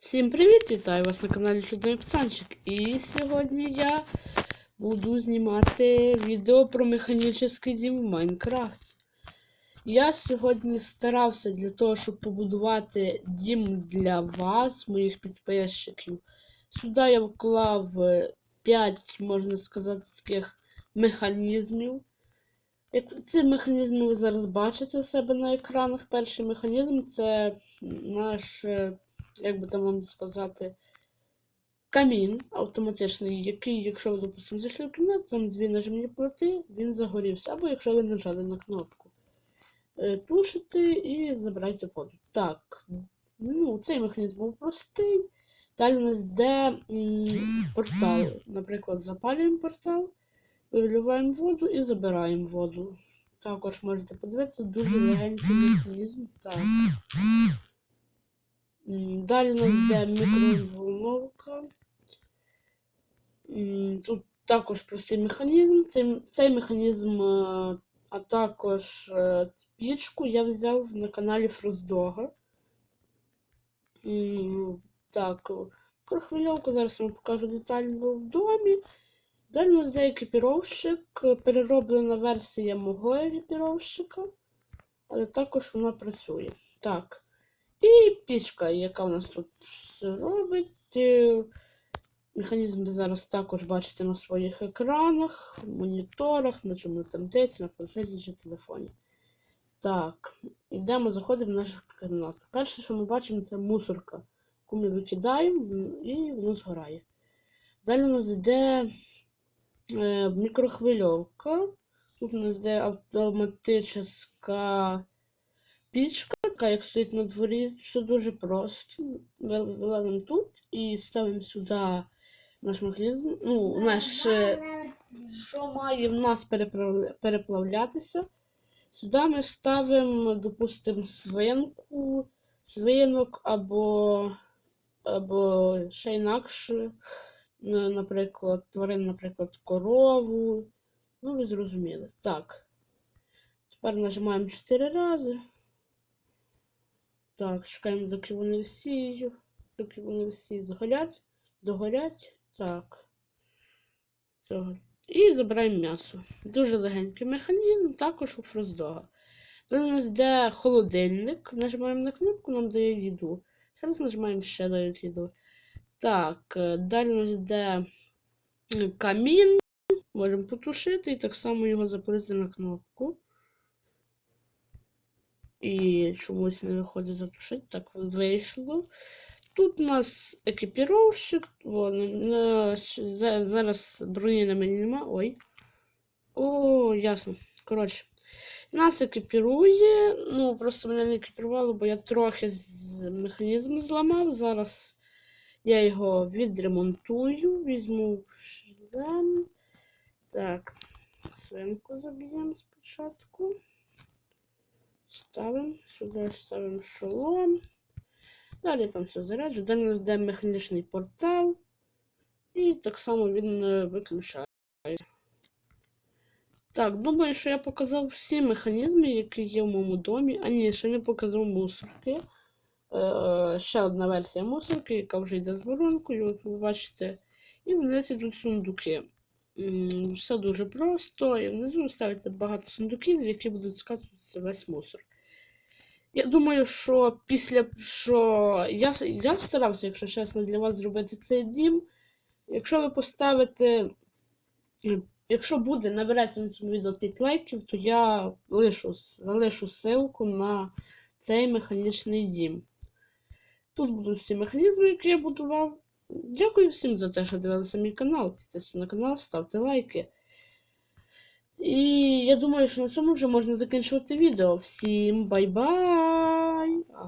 Всім привіт! Вітаю вас на каналі Чудовий Пацанчик. І сьогодні я буду знімати відео про механічний дім в Майнкрафт. Я сьогодні старався для того, щоб побудувати дім для вас, моїх підписчиків. Сюди я вклав 5, можна сказати, таких механізмів. Ці механізми ви зараз бачите у себе на екранах. Перший механізм це наш, е, як би там вам сказати, камін автоматичний, який, якщо ви, допустимо, зайшли в кімнату, там дві нажимні плити, він загорівся. Або якщо ви нажали на кнопку. Е, Тушите і забирайте воду. Так, ну, цей механізм був простий. Далі у нас йде портал. Наприклад, запалюємо портал. Виливаємо воду і забираємо воду. Також можете подивитися, дуже легенький механізм. Так. Далі у нас йде мікроволновка. Тут також простий механізм. Цей, цей механізм, е, а також е, пічку я взяв на каналі Фроздога. Так, крохвильовку зараз вам покажу детально в домі. Далі у нас є екіпіровщик, перероблена версія мого екіпіровщика, але також вона працює. Так. І пічка, яка у нас тут робить. Е, Механізм ви зараз також бачите на своїх екранах, моніторах, на чому там десь, на планшеті чи телефоні. Так, йдемо, заходимо в нашу кімнату. Перше, що ми бачимо, це мусорка, яку ми викидаємо і воно згорає. Далі у нас йде е, мікрохвильовка. Тут у нас йде автоматична пічка, яка як стоїть на дворі. Все дуже просто. Вилазимо тут і ставимо сюди наш механізм. Ну, наш, що має в нас переплавлятися. Сюди ми ставимо, допустимо, свинку, свинок або, або ще інакше. Наприклад, тварин, наприклад, корову. Ну, ви зрозуміли. Так. Тепер нажимаємо 4 рази. Так, чекаємо, доки вони всі, доки вони всі згорять, догорять. Так. І забираємо м'ясо. Дуже легенький механізм, також у фроздога. Це у нас йде холодильник. Нажимаємо на кнопку, нам дає їду. Зараз нажимаємо ще дають їду. Так, е, далі нас йде камін. Можемо потушити і так само його запалити на кнопку. І чомусь не виходить затушити. Так, вийшло. Тут у нас екіпіровщик. О, не- не- зараз броні на мені нема. Ой. О, ясно. Коротше. Нас екіпірує. Ну, просто мене не екіпірувало, бо я трохи з механізм зламав. Зараз я його відремонтую. Візьму шлем. Так, свинку заб'ємо спочатку. Ставимо. Сюди ставимо шолом. Далі там все заряджу. Далі нас йде механічний портал. І так само він е, виключає. Так, думаю, що я показав всі механізми, які є в моєму домі. А ні, ще не показав мусорки. Е, ще одна версія мусорки, яка вже йде з воронкою, от ви бачите. І вниз йдуть сундуки. Все дуже просто. І внизу ставиться багато сундуків, які будуть скатуватися весь мусор. Я думаю, що після що я, я старався, якщо чесно, для вас зробити цей дім. Якщо ви поставите, якщо буде, набереться на цьому відео 5 лайків, то я лишу, залишу ссылку на цей механічний дім. Тут будуть всі механізми, які я будував. Дякую всім за те, що дивилися мій канал. Підписуйтесь на канал, ставте лайки. І я думаю, що на цьому вже можна закінчувати відео. Всім бай-бай!